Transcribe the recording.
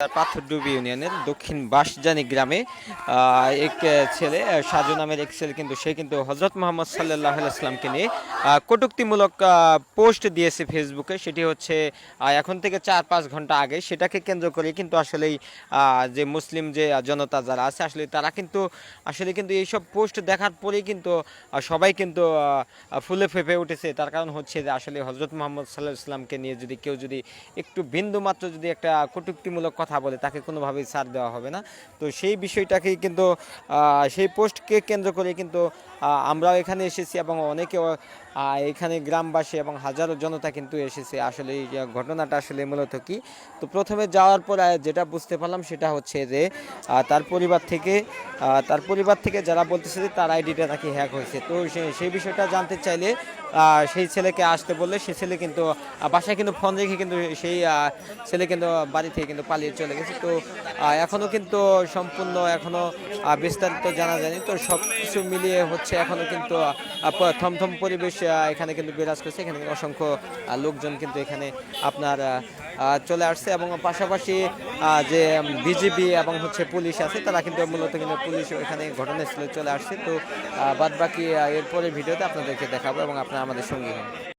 পাথরডুবি ইউনিয়নের দক্ষিণ বাঁশজানি গ্রামে এক ছেলে সাজু নামের এক ছেলে কিন্তু, সে কিন্তু হজরত মোহাম্মদ সাল্লাহ আসলামকে নিয়ে কটূক্তিমূলক পোস্ট দিয়েছে ফেসবুকে। সেটি হচ্ছে এখন থেকে চার পাঁচ ঘণ্টা আগে সেটাকে কেন্দ্র করে কিন্তু আসলেই যে মুসলিম যে জনতা যারা আছে, আসলে তারা কিন্তু, আসলে কিন্তু এইসব পোস্ট দেখার পরেই কিন্তু সবাই কিন্তু ফুলে ফেপে উঠেছে। তার কারণ হচ্ছে যে আসলে হজরত মোহাম্মদ সাল্লাহ ইসলামকে নিয়ে যদি কেউ যদি একটু বিন্দু মাত্র যদি একটা কটুক্তিমূলক কথা বলে, তাকে কোনোভাবেই ছাড় দেওয়া হবে না। তো সেই বিষয়টাকেই কিন্তু সেই পোস্টকে কেন্দ্র করে কিন্তু আমরাও এখানে এসেছি এবং অনেকে এখানে গ্রামবাসী এবং হাজারো জনতা কিন্তু এসেছে। আসলে এই ঘটনাটা আসলে মূলত কি? তো প্রথমে যাওয়ার পর যেটা বুঝতে পারলাম সেটা হচ্ছে যে তার পরিবার থেকে তার পরিবার থেকে যারা বলতেছে যে তার আইডিটা নাকি হ্যাক হয়েছে। তো সেই বিষয়টা জানতে চাইলে সেই ছেলেকে আসতে বললে সেই ছেলে কিন্তু বাসায় কিন্তু ফোন রেখে কিন্তু সেই ছেলে কিন্তু বাড়ি থেকে কিন্তু পালিয়ে চলে গেছে। তো এখনও এখনও কিন্তু সম্পূর্ণ এখনও বিস্তারিত জানা যায়নি। তো সব কিছু মিলিয়ে হচ্ছে এখনও কিন্তু থমথম পরিবেশ এখানে কিন্তু বিরাজ করছে। এখানে অসংখ্য লোকজন কিন্তু এখানে আপনার চলে আসছে এবং পাশাপাশি যে বিজিবি এবং হচ্ছে পুলিশ আছে, তারা কিন্তু মূলত কিন্তু পুলিশ ওইখানে ঘটনাস্থলে চলে আসছে। তো বাদ বাকি এরপরে ভিডিওতে আপনাদেরকে দেখাবো এবং আপনারা আমাদের সঙ্গী হন।